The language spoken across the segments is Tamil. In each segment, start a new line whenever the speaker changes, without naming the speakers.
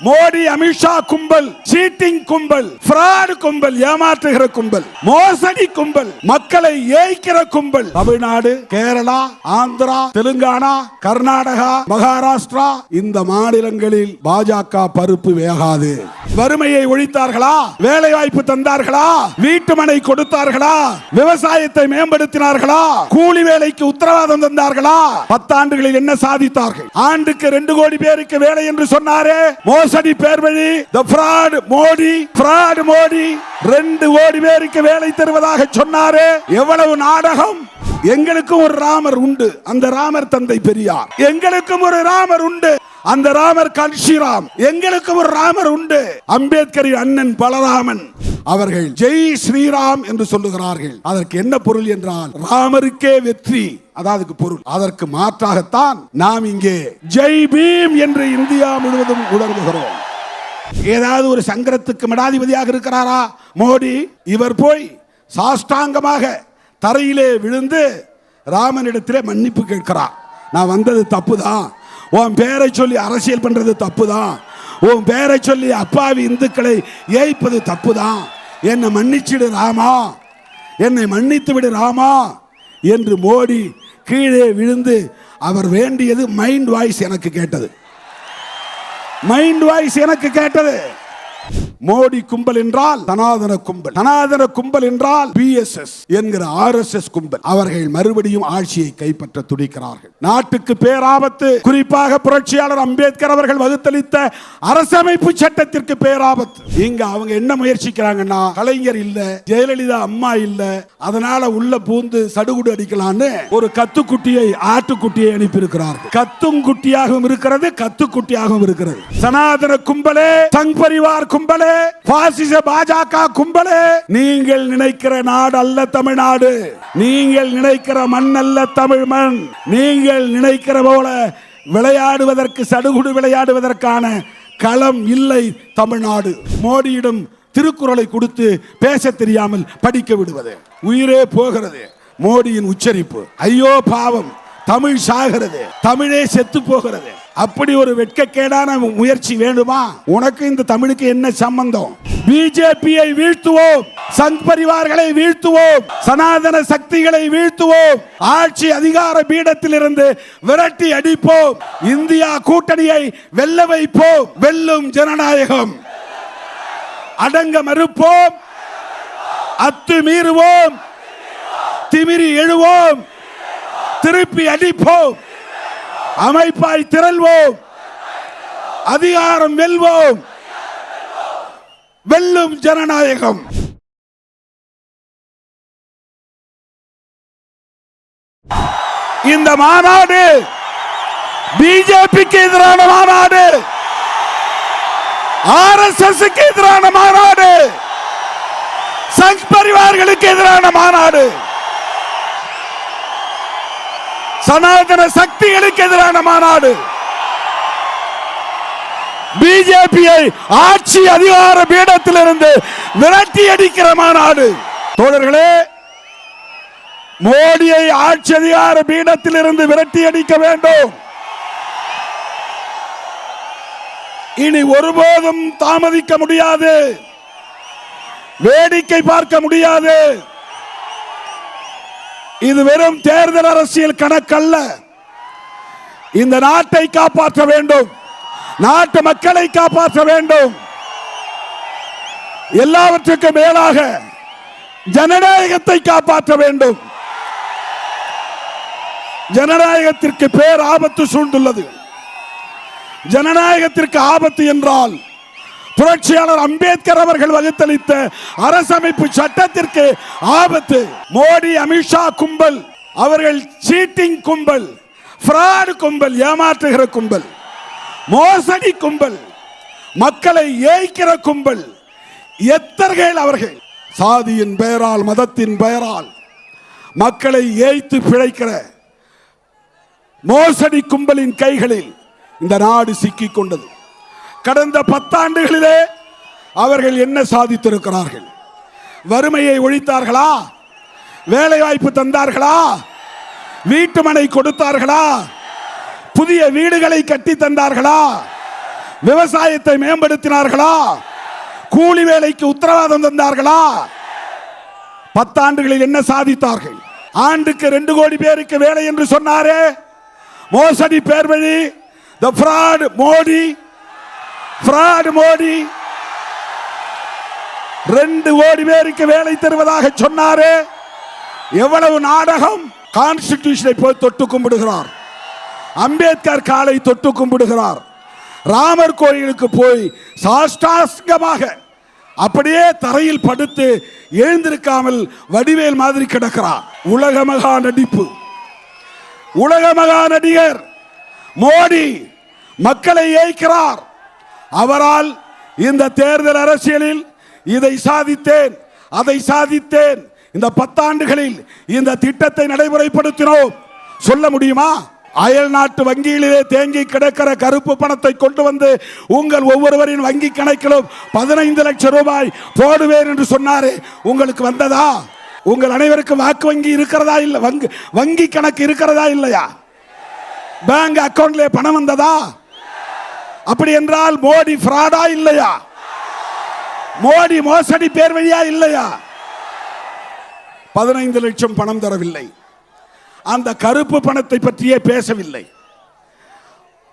மோடி அமித்ஷா கும்பல் சீட்டிங் கும்பல் பிராடு கும்பல் ஏமாற்றுகிற கும்பல் மோசடி கும்பல் மக்களை ஏய்க்கிற கும்பல். தமிழ்நாடு கேரளா ஆந்திரா தெலுங்கானா கர்நாடகா மகாராஷ்டிரா இந்த மாநிலங்களில் பாஜக பருப்பு வேகாது. வறுமையை ஒழித்தார்களா? வேலை வாய்ப்பு தந்தார்களா? வீட்டு மனை கொடுத்தார்களா? விவசாயத்தை மேம்படுத்தினார்களா? கூலி வேலைக்கு உத்தரவாதம் தந்தார்களா? பத்தாண்டுகளில் என்ன சாதித்தார்கள்? ஆண்டுக்கு ரெண்டு கோடி பேருக்கு வேலை என்று சொன்னாரே மோசடி பேர் வழி the fraud Modi fraud Modi. ரெண்டு கோடி பேருக்கு வேலை தருவதாக சொன்னாரே. எவ்வளவு நாடகம்? எங்களுக்கும் ஒரு ராமர் உண்டு. அந்த ராமர் தந்தை பெரியார். எங்களுக்கும் ஒரு ராமர் உண்டு. அந்த ராமர் கன்ஷிராம். எங்களுக்கும் ஒரு ராமர் உண்டு. அம்பேத்கரின் அண்ணன் பலராமன். அவர்கள் ஜெய் ஸ்ரீராம் என்று சொல்லுகிறார்கள். அதற்கு என்ன பொருள் என்றால் ராமருக்கே வெற்றி. அதாவது பொருள். அதற்கு மாற்றாகத்தான் நாம் இங்கே ஜெய் பீம் என்று இந்தியா முழுவதும் உணர்வுகிறோம். ஏதாவது ஒரு சங்கரத்துக்கு மடாதிபதியாக இருக்கிறாரா? மோடி இவர் போய் சாஷ்டாங்கமாக தரையிலே விழுந்து ராமனிடத்திலே மன்னிப்பு கேட்கிறார். நான் வந்தது தப்பு தான் உன் பேரை சொல்லி அரசியல் பண்றது தப்பு தான் உன் பேரை சொல்லி அப்பாவி இந்துக்களை ஏய்ப்பது தப்பு தான் என்னை மன்னிச்சிடு ராமா. என்னை மன்னித்து விடு ராமா என்று மோடி கீழே விழுந்து அவர் வேண்டியது மைண்ட் வாய்ஸ் எனக்கு கேட்டது. மைண்ட் வாய்ஸ் எனக்கு கேட்டது. மோடி கும்பல் என்றால் சனாதன கும்பல். சனாதன கும்பல் என்றால் பிஎஸ்எஸ் என்கிற ஆர்எஸ்எஸ் கும்பல். அவர்கள் மறுபடியும் ஆட்சியை கைப்பற்ற துடிக்கிறார்கள். நாட்டுக்கு பேராபத்து குறிப்பாக புரட்சியாளர் அம்பேத்கர் அவர்கள் வகுத்தளித்த அரசமைப்பு சட்டத்திற்கு பேராபத்து. இங்க அவங்க என்ன முயற்சிக்கிறாங்கன்னா கலைஞர் இல்ல ஜெயலலிதா அம்மா இல்ல அதனால உள்ள பூந்து சடுகுடு அடிக்கலான்னு ஒரு கத்துக்குட்டியை ஆட்டுக்குட்டியை அனுப்பியிருக்கிறார்கள். கத்தும் குட்டியாகவும் இருக்கிறது கத்துக்குட்டியாகவும் இருக்கிறது. சனாதன கும்பலே சங் பரிவார் கும்பலே பாசிச பாஜக கும்பலே. நீங்கள் நினைக்கிற நாடு அல்ல தமிழ்நாடு. நீங்கள் நினைக்கிற மண் அல்ல தமிழ் மண். நீங்கள் நினைக்கிற போல விளையாடுவதற்கு சடுகுடு விளையாடுவதற்கான களம் இல்லை தமிழ்நாடு. மோடியிடம் திருக்குறளை கொடுத்து பேச தெரியாமல் படிக்க விடுவது. உயிரே போகிறது. மோடியின் உச்சரிப்பு. ஐயோ பாவம். தமிழ் சாகிறது தமிழே செத்து போகிறது. அப்படி ஒரு வெட்கக்கேடான முயற்சி வேண்டுமா? உனக்கு இந்த தமிழுக்கு என்ன சம்பந்தம்? பிஜேபியை வீழ்த்துவோம் சங் பரிவார்களை வீழ்த்துவோம் சனாதன சக்திகளை வீழ்த்துவோம் ஆட்சி அதிகார பீடத்தில் இருந்து விரட்டி அடிப்போம் இந்தியா கூட்டணியை வெல்ல வைப்போம் வெல்லும் ஜனநாயகம். அடங்க மறுப்போம் அத்து மீறுவோம் திமிரி எழுவோம். திருப்பி அடிப்போம். அமைப்பாய் திரள்வோம். அதிகாரம் வெல்வோம். வெல்லும் ஜனநாயகம். இந்த மாநாடு பிஜேபிக்கு எதிரான மாநாடு. ஆர் எஸ் எஸ் எதிரான மாநாடு. சங் பரிவார்களுக்கு எதிரான மாநாடு. சனாதன சக்திகளுக்கு எதிரான மாநாடு. பிஜேபியை ஆட்சி அதிகார பீடத்திலிருந்து விரட்டி அடிக்கிற மாநாடு. தோழர்களே மோடியை ஆட்சி அதிகார பீடத்திலிருந்து விரட்டி அடிக்க வேண்டும். இனி ஒருபோதும் தாமதிக்க முடியாது. வேடிக்கை பார்க்க முடியாது. இது வெறும் தேர்தல் அரசியல் கணக்கல்ல. இந்த நாட்டை காப்பாற்ற வேண்டும். நாட்டு மக்களை காப்பாற்ற வேண்டும். எல்லாவற்றுக்கும் மேலாக ஜனநாயகத்தை காப்பாற்ற வேண்டும். ஜனநாயகத்திற்கு பேர் ஆபத்து சூழ்ந்துள்ளது. ஜனநாயகத்திற்கு ஆபத்து என்றால் புரட்சியாளர் அம்பேத்கர் அவர்கள் வகுத்தளித்த அரசமைப்பு சட்டத்திற்கு ஆபத்து. மோடி அமித்ஷா கும்பல் அவர்கள் சீட்டிங் கும்பல் பிராட் கும்பல் ஏமாற்றுகிற கும்பல் மோசடி கும்பல் மக்களை ஏய்க்கிற கும்பல் எத்தர்கள் அவர்கள்? சாதியின் பெயரால் மதத்தின் பெயரால் மக்களை ஏய்த்து பிழைக்கிற மோசடி கும்பலின் கைகளில் இந்த நாடு சிக்கிக் கொண்டது. கடந்த பத்தாண்டுகளிலே அவர்கள் என்ன சாதித்திருக்கிறார்கள்? வறுமையை ஒழித்தார்களா? வேலை வாய்ப்பு தந்தார்களா? வீட்டு மனை கொடுத்தார்களா? புதிய வீடுகளை கட்டி தந்தார்களா? விவசாயத்தை மேம்படுத்தினார்களா? கூலி வேலைக்கு உத்தரவாதம் தந்தார்களா? பத்தாண்டுகளில் என்ன சாதித்தார்கள்? ஆண்டுக்கு ரெண்டு கோடி பேருக்கு வேலை என்று சொன்னாரே. மோசடி பேர் வழி the fraud Modi fraud Modi. ரெண்டு கோடி பேருக்கு வேலை தருவதாக சொன்னாரே. எவ்வளவு நாடகம் கான்ஸ்டிடியூஷனை போய் தொட்டு கும்பிடுகிறார். அம்பேத்கர் காலை தொட்டு கும்பிடுகிறார். ராமர் கோயிலுக்கு போய் சாஷ்டாஸ்கமாக அப்படியே தரையில் படுத்து எழுந்திருக்காமல் வடிவேல் மாதிரி கிடக்கிறார் உலக மகா நடிப்பு. உலக மகா நடிகர் மோடி மக்களை ஏய்க்கிறார். அவரால் இந்த தேர்தல் அரசியலில் இதை சாதித்தேன் அதை சாதித்தேன். இந்த பத்தாண்டுகளில் இந்த திட்டத்தை நடைமுறைப்படுத்தினோம். சொல்ல முடியுமா? அயல் நாட்டு வங்கியிலே தேங்கி கிடக்கிற கருப்பு பணத்தை கொண்டு வந்து உங்கள் ஒவ்வொருவரின் வங்கி கணக்கிலும் பதினைந்து லட்சம் ரூபாய் போடுவேன் என்று சொன்னாரே. உங்களுக்கு வந்ததா? உங்கள் அனைவருக்கும் வாக்கு வங்கி இருக்கிறதா இல்லை? வங்கி வங்கி கணக்கு இருக்கிறதா இல்லையா? பேங்க் அக்கவுண்ட்ல பணம் வந்ததா? அப்படி என்றால் மோடி ஃப்ராடா இல்லையா? மோடி மோசடி பேர் வழியா இல்லையா? பதினைந்து லட்சம் பணம் தரவில்லை. அந்த கருப்பு பணத்தை பற்றியே பேசவில்லை.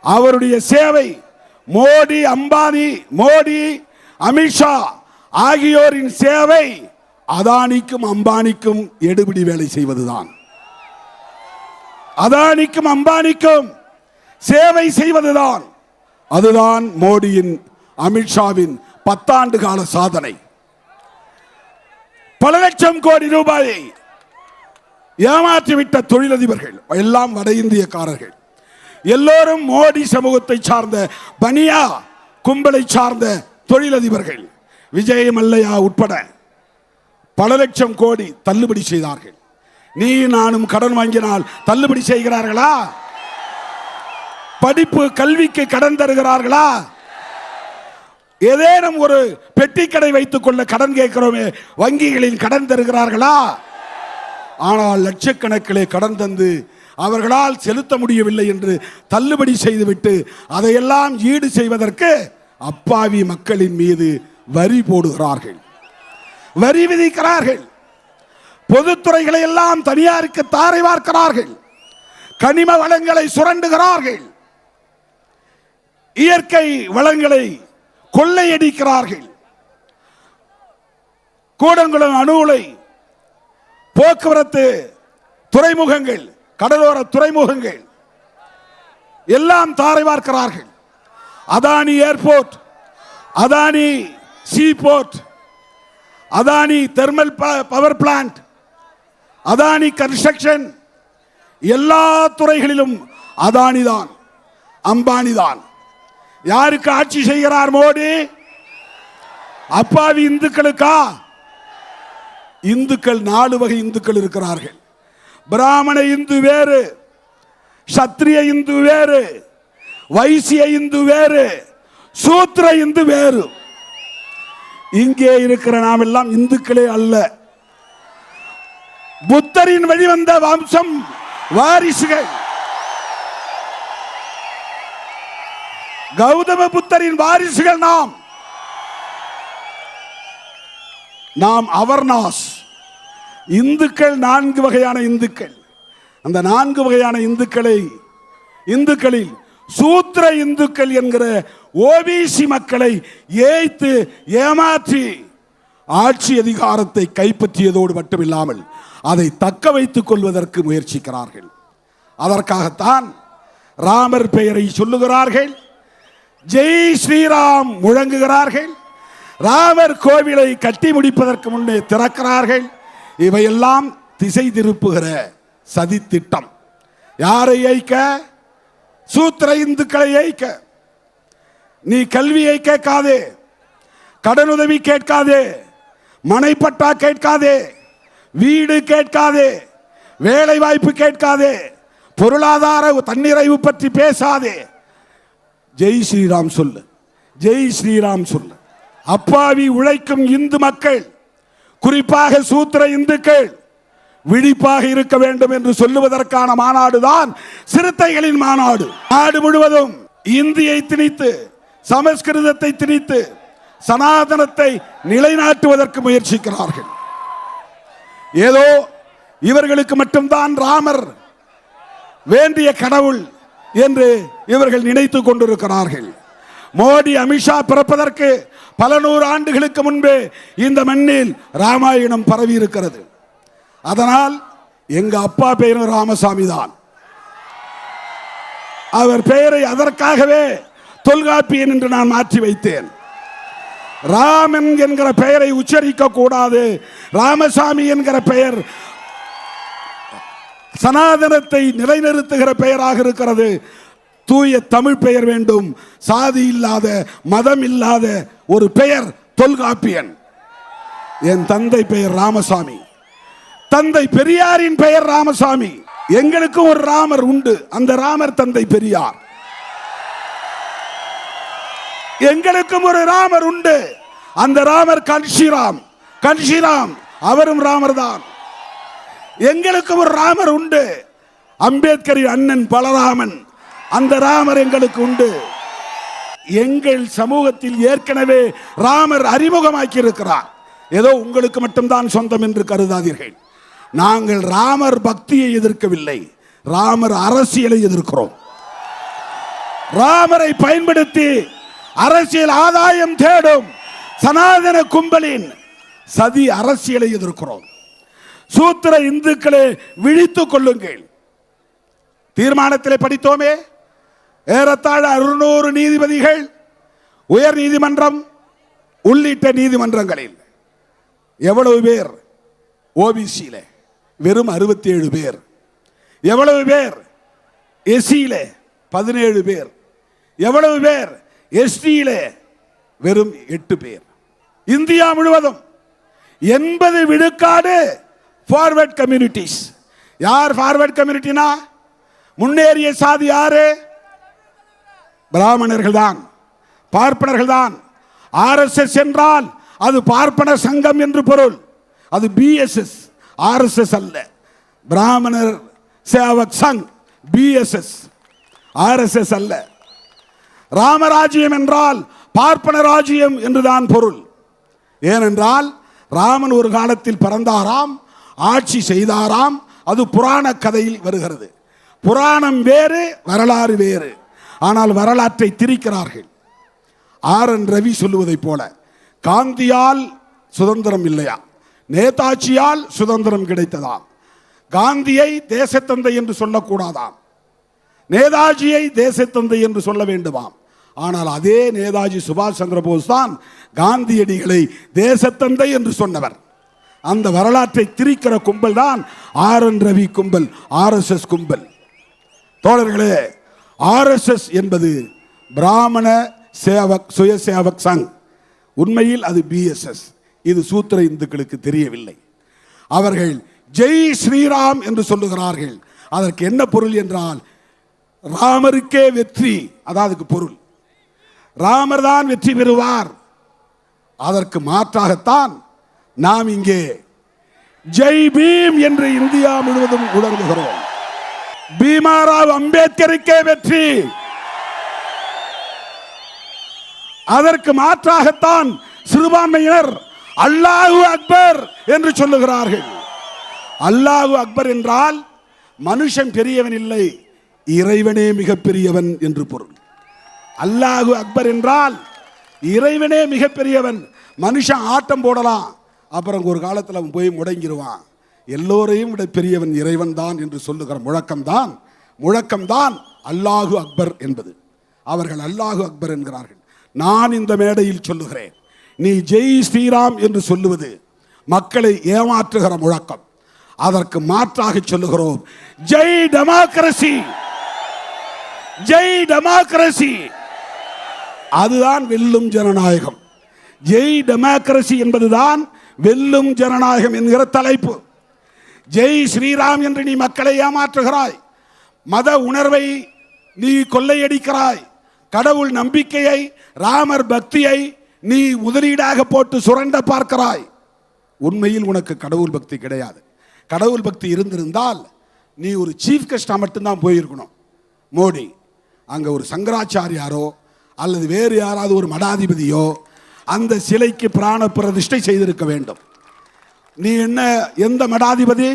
அவருடைய சேவை மோடி அம்பானி மோடி அமித்ஷா ஆகியோரின் சேவை அதானிக்கும் அம்பானிக்கும் எடுபிடி வேலை செய்வதுதான். அதானிக்கும் அம்பானிக்கும் சேவை செய்வதுதான். அதுதான் மோடியின் அமித்ஷாவின் பத்தாண்டு கால சாதனை. பல லட்சம் கோடி ரூபாயை ஏமாற்றிவிட்ட தொழிலதிபர்கள் எல்லாம் வட இந்தியக்காரர்கள். எல்லோரும் மோடி சமூகத்தை சார்ந்த பனியா கும்பலை சார்ந்த தொழிலதிபர்கள் விஜய் மல்லையா உட்பட பல லட்சம் கோடி தள்ளுபடி செய்தார்கள். நீ நானும் கடன் வாங்கினால் தள்ளுபடி செய்கிறார்களா? படிப்பு கல்விக்கு கடன் தருகிறார்களா? ஏதேனும் ஒரு பெட்டி கடை வைத்துக் கொள்ள கடன் கேட்கிறோமே வங்கிகளில் கடன் தருகிறார்களா? ஆனால் லட்சக்கணக்கிலே கடன் தந்து அவர்களால் செலுத்த முடியவில்லை என்று தள்ளுபடி செய்துவிட்டு அதையெல்லாம் ஈடு செய்வதற்கு அப்பாவி மக்களின் மீது வரி போடுகிறார்கள். வரி விதிக்கிறார்கள். பொதுத்துறைகளை எல்லாம் தனியாருக்கு தாரை பார்க்கிறார்கள் கனிம வளங்களை சுரண்டுகிறார்கள். இயற்கை வளங்களை கொள்ளையடிக்கிறார்கள். கூடங்குளம் அணு உலை போக்குவரத்து துறைமுகங்கள் கடலோர துறைமுகங்கள் எல்லாம் தாரை பார்க்கிறார்கள். Adani airport Adani sea port Adani thermal power plant Adani construction எல்லா துறைகளிலும் அதானி தான் அம்பானி தான் யாருக்கு ஆட்சி செய்கிறார் மோடி? அப்பாவி இந்துக்களுக்கா? இந்துக்கள் நாலு வகை இந்துக்கள் இருக்கிறார்கள். பிராமண இந்து வேறு சத்திரிய இந்து வேறு வைசிய இந்து வேறு சூத்திர இந்து வேறு. இங்கே இருக்கிற நாம் எல்லாம் இந்துக்களே அல்ல. புத்தரின் வழிவந்த வம்சம் வாரிசுகள். கௌதம புத்தரின் வாரிசுகள் நாம். நாம் அவர்நாஸ். இந்துக்கள் நான்கு வகையான இந்துக்கள். அந்த நான்கு வகையான இந்துக்களை இந்துக்களில் சூத்திர இந்துக்கள் என்கிற ஓபிசி மக்களை ஏய்த்து ஏமாற்றி ஆட்சி அதிகாரத்தை கைப்பற்றியதோடு மட்டுமில்லாமல் அதை தக்க வைத்துக் கொள்வதற்கு முயற்சிக்கிறார்கள். அதற்காகத்தான் ராமர் பெயரை சொல்லுகிறார்கள். ஜெய் ஸ்ரீராம் முழங்குகிறார்கள். ராமர் கோவிலை கட்டி முடிப்பதற்கு முன்னே திறக்கிறார்கள். இவையெல்லாம் திசை திருப்புகிற சதி திட்டம் யாரை ஏய்க்க சூத்திர இந்துக்களை ஏய்க்க நீ கல்வியை கேட்காதே. கடனுதவி கேட்காதே. மனைப்பட்டா கேட்காதே. வீடு கேட்காதே. வேலை வாய்ப்பு கேட்காதே. பொருளாதார தன்னிறைவு பற்றி பேசாதே. ஜெய் ஸ்ரீராம் சொல்லு. ஜெய் ஸ்ரீராம் சொல்லு. அப்பாவி உழைக்கும் இந்து மக்கள் குறிப்பாக சூத்திர இந்துக்கள் விழிப்பாக இருக்க வேண்டும் என்று சொல்லுவதற்கான மாநாடுதான் சிறுத்தைகளின் மாநாடு. நாடு முழுவதும் இந்தியை திணித்து சமஸ்கிருதத்தை திணித்து சனாதனத்தை நிலைநாட்டுவதற்கு முயற்சிக்கிறார்கள். ஏதோ இவர்களுக்கு மட்டும்தான் ராமர் வேண்டிய கடவுள் என்று இவர்கள் நினைத்துக் கொண்டிருக்கிறார்கள். மோடி அமித்ஷா பிறப்பதற்கு பல நூறு ஆண்டுகளுக்கு முன்பே இந்த மண்ணில் ராமாயணம் பரவி இருக்கிறது அதனால் எங்க அப்பா பெயரும் ராமசாமி தான். அவர் பெயரை அதற்காகவே தொல்காப்பியன் என்று நான் மாற்றி வைத்தேன். ராமன் என்கிற பெயரை உச்சரிக்க கூடாது. ராமசாமி என்கிற பெயர் சனாதனத்தை நிலைநிறுத்துகிற பெயராக இருக்கிறது. தூய தமிழ் பெயர் வேண்டும். சாதி இல்லாத மதம் இல்லாத ஒரு பெயர் தொல்காப்பியன். என் தந்தை பெயர் ராமசாமி. தந்தை பெரியாரின் பெயர் ராமசாமி. எங்களுக்கும் ஒரு ராமர் உண்டு. அந்த ராமர் தந்தை பெரியார். எங்களுக்கும் ஒரு ராமர் உண்டு. அந்த ராமர் கன்ஷிராம். கன்ஷிராம் அவரும் ராமர் தான் எங்களுக்கும் ஒரு ராமர் உண்டு. அம்பேத்கரின் அண்ணன் பலராமன் அந்த ராமர் எங்களுக்கு உண்டு. எங்கள் சமூகத்தில் ஏற்கனவே ராமர் அறிமுகமாக்கி இருக்கிறார் ஏதோ உங்களுக்கு மட்டும்தான் சொந்தம் என்று கருதாதீர்கள். நாங்கள் ராமர் பக்தியை எதிர்க்கவில்லை. ராமர் அரசியலை எதிர்க்கிறோம். ராமரை பயன்படுத்தி அரசியல் ஆதாயம் தேடும் சனாதன கும்பலின் சதி அரசியலை எதிர்க்கிறோம். சூத்திர இந்துக்களை விழித்துக் கொள்ளுங்கள். தீர்மானத்திலே படித்தோமே ஏறத்தாழ அறுநூறு நீதிபதிகள் உயர் நீதிமன்றம் உள்ளிட்ட நீதிமன்றங்களில். எவ்வளவு பேர் ஓபிசியில வெறும் அறுபத்தி ஏழு பேர். எவ்வளவு பேர் எஸ்சியில் பதினேழு பேர். எவ்வளவு பேர் எஸ்டியில் வெறும் எட்டு பேர். இந்தியா முழுவதும் எண்பது விழுக்காடு ஃபார்வர்ட் கம்யூனிட்டிஸ் யார் ஃபார்வர்ட் கம்யூனிட்டினா முன்னேறிய சாதி யாரு? பிராமணர்கள் தான் பார்ப்பனர்கள் தான் ஆர்எஸ்எஸ் என்றால் அது பார்ப்பன சங்கம் என்று பொருள். அது பிஎஸ்எஸ் ஆர்எஸ்எஸ் அல்ல. பிராமணர் சேவக் சங். பிஎஸ்எஸ் ஆர்எஸ்எஸ் அல்ல. ராமராஜ்யம் என்றால் பார்ப்பன ராஜ்யம் என்றுதான் பொருள். ஏனென்றால் ராமன் ஒரு காலத்தில் பிறந்தாராம். ஆட்சி செய்தாராம். அது புராண கதையில் வருகிறது. புராணம் வேறு வரலாறு வேறு. ஆனால் வரலாற்றை திரிக்கிறார்கள். ஆர் என் ரவி சொல்லுவதைப் போல காந்தியால் சுதந்திரம் இல்லையா? நேதாஜியால் சுதந்திரம் கிடைத்ததாம். காந்தியை தேசத்தந்தை என்று சொல்லக்கூடாதாம். நேதாஜியை தேசத்தந்தை என்று சொல்ல வேண்டுமாம். ஆனால் அதே நேதாஜி சுபாஷ் சந்திர போஸ் தான் காந்தியடிகளை தேசத்தந்தை என்று சொன்னவர். அந்த வரலாற்றை திரிக்கிற கும்பல் தான் ஆர் என் ரவி கும்பல் ஆர்எஸ்எஸ் கும்பல். தோழர்களே ஆர்எஸ்எஸ் என்பது பிராமண சேவக் சுயசேவக் சங். உண்மையில் அது பிஎஸ்எஸ் இது சூத்திர இந்துக்களுக்கு தெரியவில்லை. அவர்கள் ஜெய் ஸ்ரீராம் என்று சொல்லுகிறார்கள். அதற்கு என்ன பொருள் என்றால் ராமருக்கே வெற்றி அதாவதுக்கு பொருள். ராமர் தான் வெற்றி பெறுவார். அதற்கு மாற்றாகத்தான் நாம் இங்கே ஜெய் பீம் என்று இந்தியா முழுவதும் உணர்வுகிறோம். பீமாராவ் அம்பேத்கருக்கே வெற்றி. அதற்கு மாற்றாகத்தான் சிறுபான்மையினர் அல்லாஹு அக்பர் என்று சொல்லுகிறார்கள். அல்லாஹு அக்பர் என்றால் மனுஷன் பெரியவன் இல்லை இறைவனே மிகப்பெரியவன் என்று பொருள். அல்லாஹு அக்பர் என்றால் இறைவனே மிகப்பெரியவன் மனுஷன் ஆட்டம் போடலாம் அப்புறம் ஒரு காலத்தில் அவன் போய் முடங்கிடுவான் எல்லோரையும் விட பெரியவன் இறைவன் தான் என்று சொல்லுகிற முழக்கம்தான் முழக்கம்தான் அல்லாஹு அக்பர் என்பது. அவர்கள் அல்லாஹு அக்பர் என்கிறார்கள். நான் இந்த மேடையில் சொல்லுகிறேன். நீ ஜெய் ஸ்ரீராம் என்று சொல்லுவது மக்களை ஏமாற்றுகிற முழக்கம். அதற்கு மாற்றாக சொல்லுகிறோம். ஜெய் டெமோக்ரசி ஜெய் டெமோக்ரசி அதுதான் வெல்லும் ஜனநாயகம். ஜெய் டெமோக்ரசி என்பதுதான் வெல்லும் ஜனநாயகம் என்கிற தலைப்பு. ஜெய் ஸ்ரீராம் என்று நீ மக்களை ஏமாற்றுகிறாய். மத உணர்வை நீ கொள்ளையடிக்கிறாய். கடவுள் நம்பிக்கையை ராமர் பக்தியை நீ முதலீடாக போட்டு சுரண்ட பார்க்கிறாய். உண்மையில் உனக்கு கடவுள் பக்தி கிடையாது. கடவுள் பக்தி இருந்திருந்தால் நீ ஒரு சீஃப் கெஸ்டாக மட்டும்தான் போயிருக்கணும். மோடி அங்கே ஒரு சங்கராச்சாரியாரோ அல்லது வேறு யாராவது ஒரு மடாதிபதியோ அந்த சிலைக்கு பிராண பிரதிஷ்டை செய்திருக்க வேண்டும். நீ என்ன எந்த மடாதிபதி?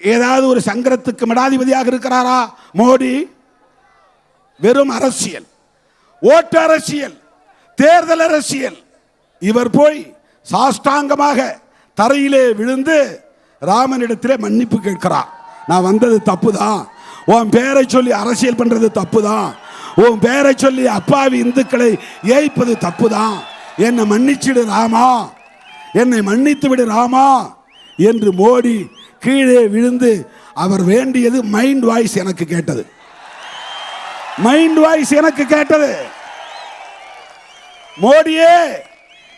ஏதாவது ஒரு சங்கரத்துக்கு மடாதிபதியாக இருக்கிறாரா? மோடி? வெறும் அரசியல். ஓட்டு அரசியல். தேர்தல் அரசியல். இவர் போய் சாஷ்டாங்கமாக தரையிலே விழுந்து ராமனிடத்திலே மன்னிப்பு கேட்கிறார். நான் வந்தது தப்பு தான் உன் பேரை சொல்லி அரசியல் பண்றது தப்பு தான் உன் பேரை சொல்லி அப்பாவி இந்துக்களை ஏய்ப்பது தப்பு தான் என்னை மன்னிச்சிடு ராமா. என்னை மன்னித்து விடு ராமா என்று மோடி கீழே விழுந்து அவர் வேண்டியது மைண்ட் வாய்ஸ் எனக்கு கேட்டது. மைண்ட் வாய்ஸ் எனக்கு கேட்டது. மோடியே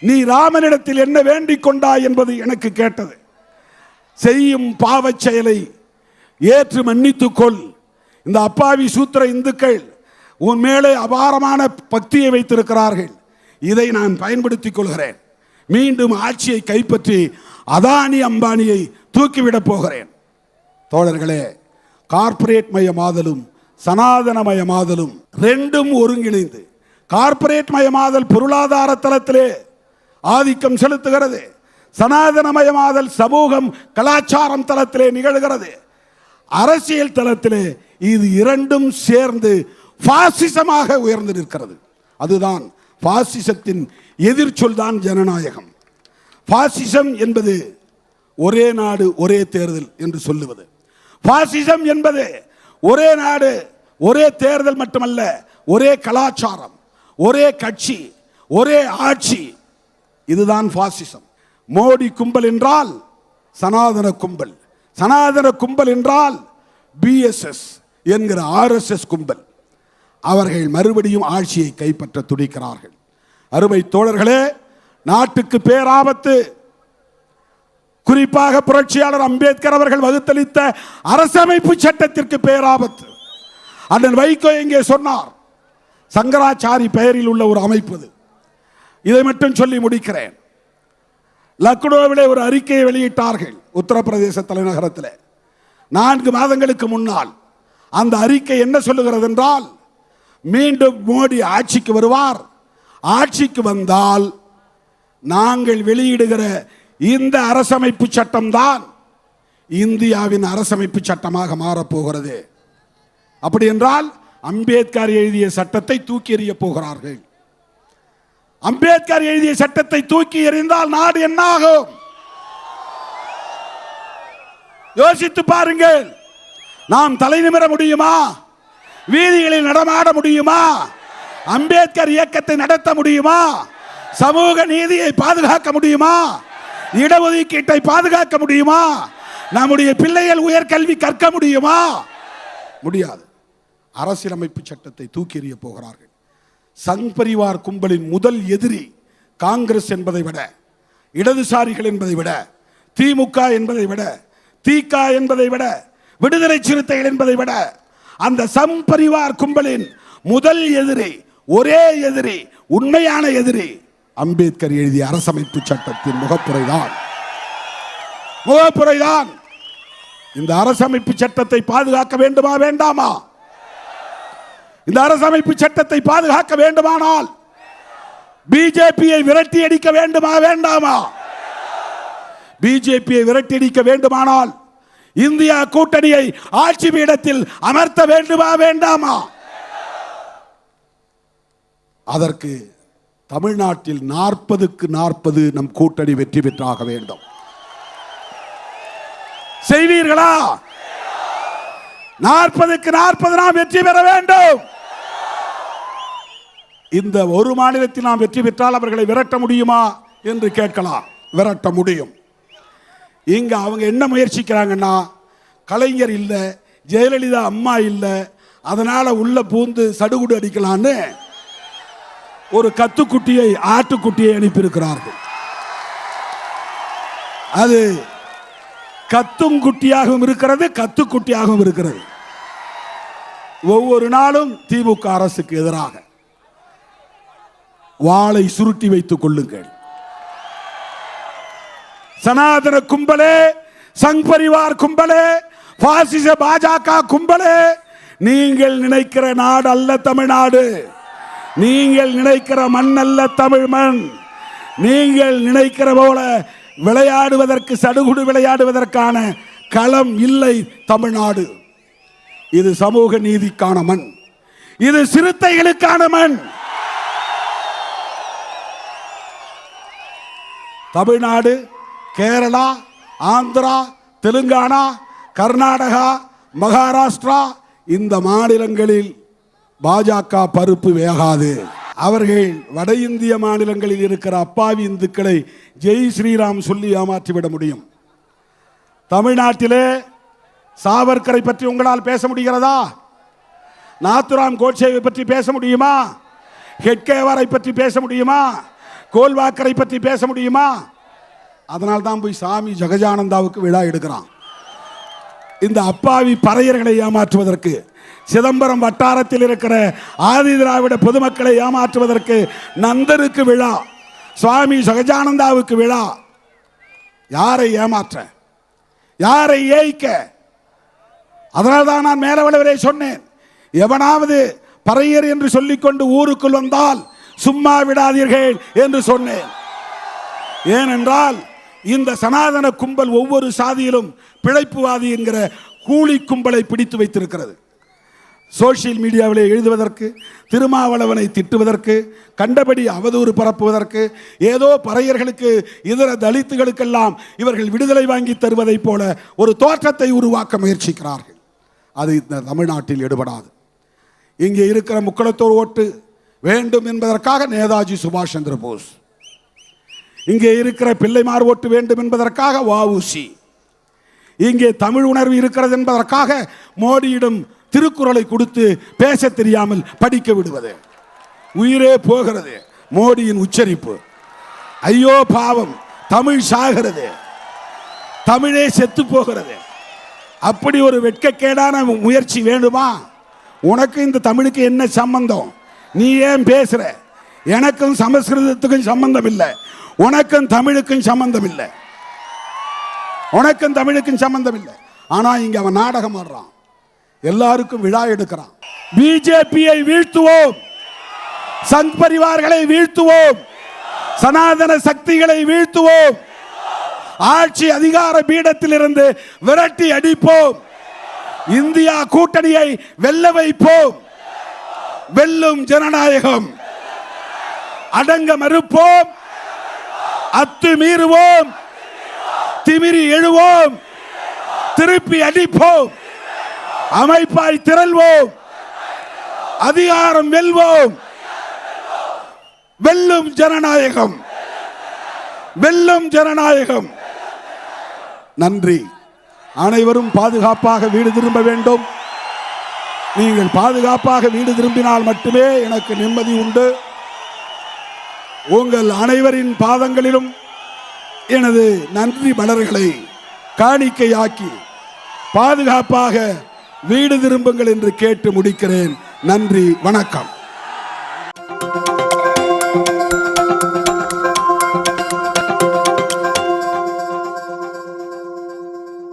நீ ராமனிடத்தில் என்ன வேண்டிக் கொண்டாய் என்பது எனக்கு கேட்டது. செய்யும் பாவச் செயலை ஏற்று மன்னித்துக்கொள் இந்த அப்பாவி சூத்திர இந்துக்கள் உன் மேலே அபாரமான பக்தியை வைத்திருக்கிறார்கள். இதை நான் பயன்படுத்திக் கொள்கிறேன். மீண்டும் ஆட்சியை கைப்பற்றி அதானி அம்பானியை தூக்கிவிடப் போகிறேன். தோழர்களே கார்ப்பரேட் மயமாதலும் சனாதனமயமாதலும் ரெண்டும் ஒருங்கிணைந்து கார்ப்பரேட் மயமாதல் பொருளாதார தளத்திலே ஆதிக்கம் செலுத்துகிறது. சனாதனமயமாதல் சமூகம் கலாச்சாரம் தளத்திலே நிகழ்கிறது. அரசியல் தளத்திலே இது இரண்டும் சேர்ந்து பாசிசமாக உயர்ந்து நிற்கிறது. அதுதான் பாசிசத்தின் எதிர்ச்சொல் தான் ஜனநாயகம். பாசிசம் என்பது ஒரே நாடு ஒரே தேர்தல் என்று சொல்லுவது. பாசிசம் என்பது ஒரே நாடு ஒரே தேர்தல் மட்டுமல்ல ஒரே கலாச்சாரம் ஒரே கட்சி ஒரே ஆட்சி. இதுதான் பாசிசம். மோடி கும்பல் என்றால் சனாதன கும்பல். சனாதன கும்பல் என்றால் பிஎஸ்எஸ் என்கிற ஆர்எஸ்எஸ் கும்பல். அவர்கள் மறுபடியும் ஆட்சியை கைப்பற்ற துடிக்கிறார்கள். அருமை தோழர்களே நாட்டுக்கு பேராபத்து. குறிப்பாக புரட்சியாளர் அம்பேத்கர் அவர்கள் வகுத்தளித்த அரசமைப்பு சட்டத்திற்கு பேராபத்து. அண்ணன் வைகோ இங்கே சொன்னார் சங்கராச்சாரி பெயரில் உள்ள ஒரு அமைப்பு இதை மட்டும் சொல்லி முடிக்கிறேன். லக்னோவிலே ஒரு அறிக்கையை வெளியிட்டார்கள் உத்தரப்பிரதேச தலைநகரத்தில். நான்கு மாதங்களுக்கு முன்னால் அந்த அறிக்கை என்ன சொல்லுகிறது என்றால் மீண்டும் மோடி ஆட்சிக்கு வருவார். ஆட்சிக்கு வந்தால் நாங்கள் வெளியிடுகிற இந்த அரசமைப்பு சட்டம்தான் இந்தியாவின் அரசமைப்பு சட்டமாக மாறப்போகிறது. அப்படி என்றால் அம்பேத்கர் எழுதிய சட்டத்தை தூக்கி எறிய போகிறார்கள். அம்பேத்கர் எழுதிய சட்டத்தை தூக்கி எறிந்தால் நாடு என்ன ஆகும் யோசித்து பாருங்கள். நாம் தலை நிமிர முடியுமா? வீதிகளில் நடமாட முடியுமா? அம்பேத்கர் இயக்கத்தை நடத்த முடியுமா? சமூக நீதியை பாதுகாக்க முடியுமா? இடஒதுக்கீட்டை பாதுகாக்க முடியுமா? நம்முடைய பிள்ளைகள் உயர்கல்வி கற்க முடியுமா? முடியாது. அரசியலமைப்பு சட்டத்தை தூக்கி எறிய போகிறார்கள். சங் பரிவார் கும்பலின் முதல் எதிரி காங்கிரஸ் என்பதை விட இடதுசாரிகள் என்பதை விட திமுக என்பதை விட தீகா என்பதை விட விடுதலை சிறுத்தைகள் என்பதை விட அந்த சம் பரிவார் கும்பலின் முதல் எதிரி ஒரே எதிரி உண்மையான எதிரி. அம்பேத்கர் எழுதிய அரசமைப்பு சட்டத்தின் முகப்புரைதான். முகப்புரைதான். இந்த அரசமைப்பு சட்டத்தை பாதுகாக்க வேண்டுமா வேண்டாமா? இந்த அரசமைப்பு சட்டத்தை பாதுகாக்க வேண்டுமானால் பிஜேபியை விரட்டி அடிக்க வேண்டுமா வேண்டாமா? பிஜேபியை விரட்டி அடிக்க வேண்டுமானால் இந்தியா கூட்டணியை ஆட்சி பீடத்தில் அமர்த்த வேண்டுமா வேண்டாமா? அதற்கு தமிழ்நாட்டில் நாற்பதுக்கு நாற்பது நம் கூட்டணி வெற்றி பெற்றாக வேண்டும். செய்வீர்களா? நாற்பதுக்கு நாற்பது நாம் வெற்றி பெற வேண்டும். இந்த ஒரு மாநிலத்தில் நாம் வெற்றி பெற்றால் அவர்களை விரட்ட முடியுமா என்று கேட்கலாம். விரட்ட முடியும். இங்க அவங்க என்ன முயற்சிக்கிறாங்கன்னா கலைஞர் இல்லை ஜெயலலிதா அம்மா இல்லை அதனால உள்ள பூந்து சடுகுடு அடிக்கலான்னு ஒரு கத்துக்குட்டியை ஆட்டுக்குட்டியை அனுப்பியிருக்கிறார்கள். அது கத்தும் குட்டியாகவும் இருக்கிறது கத்துக்குட்டியாகவும் இருக்கிறது. ஒவ்வொரு நாளும் திமுக அரசுக்கு எதிராக வாளை சுருட்டி வைத்துக் கொள்ளுங்கள். சனாதன கும்பலே சங் பரிவார் கும்பலே பாசிச பாஜக கும்பலே. நீங்கள் நினைக்கிற நாடு அல்ல தமிழ்நாடு. நீங்கள் நினைக்கிற மண் அல்ல தமிழ் மண். நீங்கள் நினைக்கிற போல விளையாடுவதற்கு சடுகுடு விளையாடுவதற்கான களம் இல்லை தமிழ்நாடு. இது சமூக நீதிக்கான மண். இது சிறுத்தைகளுக்கான மண். தமிழ்நாடு கேரளா ஆந்திரா தெலுங்கானா கர்நாடகா மகாராஷ்டிரா இந்த மாநிலங்களில் பாஜக பருப்பு வேகாது. அவர்கள் வட இந்திய மாநிலங்களில் இருக்கிற அப்பாவி இந்துக்களை ஜெய் ஸ்ரீராம் சொல்லி ஏமாற்றிவிட முடியும். தமிழ்நாட்டிலே சாவர்கரை பற்றி உங்களால் பேச முடிகிறதா? நாத்துராம் கோட்சேவை பற்றி பேச முடியுமா? ஹெட்கேவரை பற்றி பேச முடியுமா? கோல்வாக்கரை பற்றி பேச முடியுமா? அதனால் தான் போய் சாமி ஜெகஜானந்தாவுக்கு விழா எடுக்கிறான். இந்த அப்பாவி பறையர்களை ஏமாற்றுவதற்கு சிதம்பரம் வட்டாரத்தில் இருக்கிற ஆதி திராவிட பொதுமக்களை ஏமாற்றுவதற்கு நந்தருக்கு விழா சுவாமி சகஜானந்தாவுக்கு விழா. யாரை ஏமாற்ற? யாரை ஏய்க்க? அதனால் தான் நான் மேலவளவரே சொன்னேன். எவனாவது பறையர் என்று சொல்லிக்கொண்டு ஊருக்குள் வந்தால் சும்மா விடாதீர்கள் என்று சொன்னேன். ஏனென்றால் இந்த சனாதன கும்பல் ஒவ்வொரு சாதியிலும் பிழைப்புவாதி என்கிற கூலி கும்பலை பிடித்து வைத்திருக்கிறது. சோஷியல் மீடியாவிலே எழுதுவதற்கு திருமாவளவனை திட்டுவதற்கு கண்டபடி அவதூறு பரப்புவதற்கு ஏதோ பறையர்களுக்கு இதர தலித்துகளுக்கெல்லாம் இவர்கள் விடுதலை வாங்கி தருவதைப் போல ஒரு தோற்றத்தை உருவாக்க முயற்சிக்கிறார்கள். அது இந்த தமிழ்நாட்டில் எடுபடாது. இங்கே இருக்கிற முக்களத்தோர் ஓட்டு வேண்டும் என்பதற்காக நேதாஜி சுபாஷ் சந்திர போஸ் இங்கே இருக்கிற பிள்ளைமார் ஓட்டு வேண்டும் என்பதற்காக வாவுசி இங்கே தமிழ் உணர்வு இருக்கிறது என்பதற்காக மோடியிடம் திருக்குறளை கொடுத்து பேச தெரியாமல் படிக்க விடுவது. உயிரே போகிறது மோடியின் உச்சரிப்பு. ஐயோ பாவம் தமிழ் சாகிறது. தமிழே செத்து போகிறது. அப்படி ஒரு வெட்கக்கேடான முயற்சி வேண்டுமா? உனக்கு இந்த தமிழுக்கு என்ன சம்பந்தம்? நீ ஏன் பேசுற? எனக்கும் சமஸ்கிருதத்துக்கும் சம்பந்தம் இல்லை. உனக்கும் தமிழுக்கும் சம்பந்தம் இல்லை உனக்கும் தமிழுக்கும் சம்பந்தம் இல்லை ஆனா இங்க அவன் நாடகம் ஆடுறான். எல்லாருக்கும் விழா எடுக்கிறான். பிஜேபியை வீழ்த்துவோம். சங் பரிவார்களை வீழ்த்துவோம். சனாதன சக்திகளை வீழ்த்துவோம். ஆட்சி அதிகார பீடத்தில் இருந்து விரட்டி அடிப்போம். இந்தியா கூட்டணியை வெல்ல வைப்போம். வெல்லும் ஜனநாயகம். அடங்க மறுப்போம். அத்து மீறுவோம். திமிரி எழுவோம். திருப்பி அடிப்போம். அமைப்பாய் திரள்வோம். அதிகாரம் வெல்வோம். வெல்லும் ஜனநாயகம். வெல்லும் ஜனநாயகம். நன்றி. அனைவரும் பாதுகாப்பாக வீடு திரும்ப வேண்டும். நீங்கள் பாதுகாப்பாக வீடு திரும்பினால் மட்டுமே எனக்கு நிம்மதி உண்டு. உங்கள் அனைவரின் பாதங்களிலும் எனது நன்றி மலர்களை காணிக்கையாக்கி பாதுகாப்பாக வீடு திரும்புங்கள் என்று கேட்டு முடிக்கிறேன். நன்றி வணக்கம்.